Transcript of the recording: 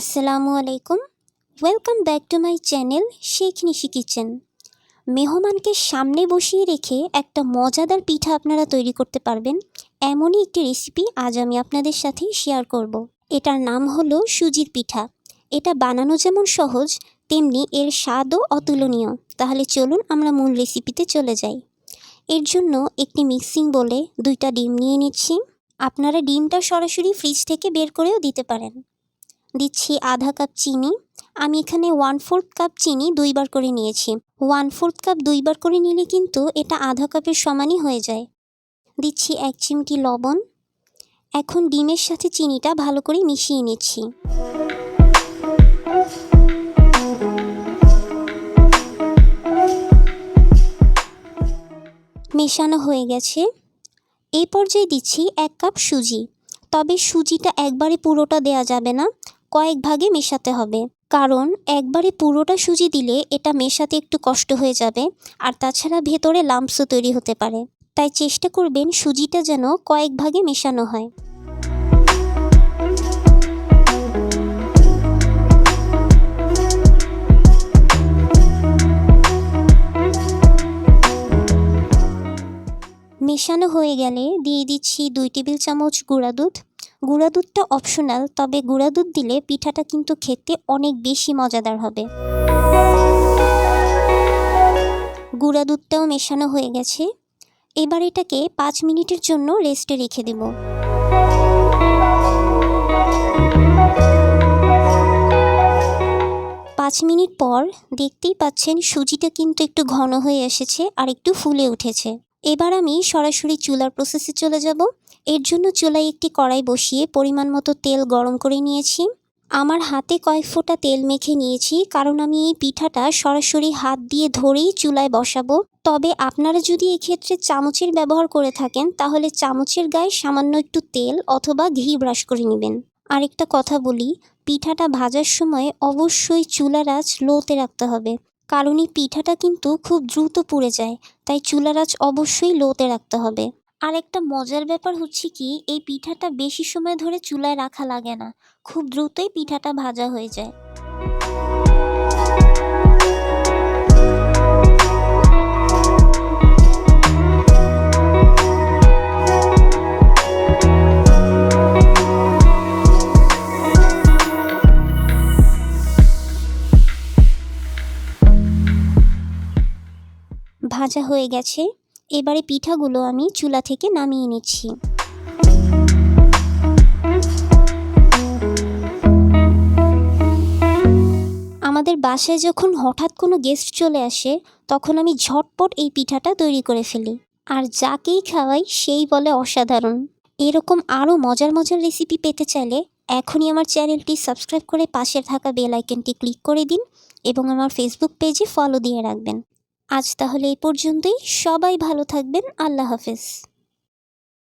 আসসালামু আলাইকুম। Welcome back to my channel Sheikh Nishi kitchen মেহমানকে সামনে বসিয়ে রেখে একটা মজাদার পিঠা আপনারা তৈরি করতে পারবেন। এমনই একটি রেসিপি আজ আমি আপনাদের সাথে শেয়ার করব। এটার নাম হলো সুজির পিঠা। এটা বানানো যেমন সহজ, তেমনি এর স্বাদও অতুলনীয়। তাহলে চলুন আমরা মূল রেসিপিতে চলে যাই। এর জন্য একটি মিক্সিং বলে দুইটা ডিম নিয়ে নিচ্ছি। আপনারা ডিমটা সরাসরি ফ্রিজ থেকে বের করেও দিতে পারেন। দিচ্ছি আধা কাপ চিনি। আমি এখানে ওয়ান ফোর্থ কাপ চিনি দুইবার করে নিয়েছি। ওয়ান ফোর্থ কাপ দুইবার করে নিলে কিন্তু এটা আধা কাপের সমানই হয়ে যায়। দিচ্ছি এক চিমটি লবণ। এখন ডিমের সাথে চিনিটা ভালো করে মিশিয়ে নিচ্ছি। মেশানো হয়ে গেছে। এই পর্যায়ে দিচ্ছি এক কাপ সুজি। তবে সুজিটা একবারে পুরোটা দেয়া যাবে না। কয়েক ভাগে মেশাতে হবে। কারণ, একবারে পুরোটা সুজি দিলে এটা মেশাতে একটু কষ্ট হয়ে যাবে, আর তাছাড়া ভেতরে লাম্পসও তৈরি হতে পারে। তাই চেষ্টা করবেন সুজিটা যেন কয়েক ভাগে মেশানো হয়। মেশানো হয়ে গেলে দিয়ে দিচ্ছি দুই টেবিল চামচ গুঁড়া দুধ। গুঁড়া দুধটা অপশনাল তবে গুঁড়া দুধ দিলে পিঠাটা কিন্তু খেতে অনেক বেশি মজাদার হবে। গুঁড়া দুধটাও মেশানো হয়ে গেছে। এবার এটাকে পাঁচ মিনিটের জন্য রেস্টে রেখে দেব। পাঁচ মিনিট পর দেখতেই পাচ্ছেন সুজিটা কিন্তু একটু ঘন হয়ে এসেছে আর একটু ফুলে উঠেছে। এবার আমি সরাসরি চুলার প্রসেসে চলে যাব। এর জন্য চুলায় একটি কড়াই বসিয়ে পরিমাণ মতো তেল গরম করে নিয়েছি। আমার হাতে কয়েক ফোঁটা তেল মেখে নিয়েছি, কারণ আমি এই পিঠাটা সরাসরি হাত দিয়ে ধরেই চুলায় বসাবো। তবে আপনারা যদি এক্ষেত্রে চামচের ব্যবহার করে থাকেন, তাহলে চামচের গায়ে সামান্য একটু তেল অথবা ঘি ব্রাশ করে নেবেন। আরেকটা কথা বলি, পিঠাটা ভাজার সময় অবশ্যই চুলার আঁচ লোতে রাখতে হবে। কারণ এই পিঠাটা কিন্তু খুব দ্রুত পুড়ে যায়, তাই চুলার আঁচ অবশ্যই লোতে রাখতে হবে। আর একটা মজার ব্যাপার হচ্ছে কি, এই পিঠাটা বেশি সময় ধরে চুলায় রাখা লাগে না, খুব দ্রুতই পিঠাটা ভাজা হয়ে যায়। ভাজা হয়ে গেছে। এবারে পিঠাগুলো আমি চুলা থেকে নামিয়ে নিচ্ছি। আমাদের বাসায় যখন হঠাৎ কোনো গেস্ট চলে আসে, তখন আমি ঝটপট এই পিঠাটা তৈরি করে ফেলি। আর যাকেই খাওয়াই, সেই বলে অসাধারণ। এরকম আরও মজার মজার রেসিপি পেতে চাইলে এখনই আমার চ্যানেলটি সাবস্ক্রাইব করে পাশে থাকা বেল আইকনটি ক্লিক করে দিন এবং আমার ফেসবুক পেজে ফলো দিয়ে রাখবেন। আজ তাহলে এই পর্যন্তই। সবাই ভালো থাকবেন। আল্লাহ হাফেজ।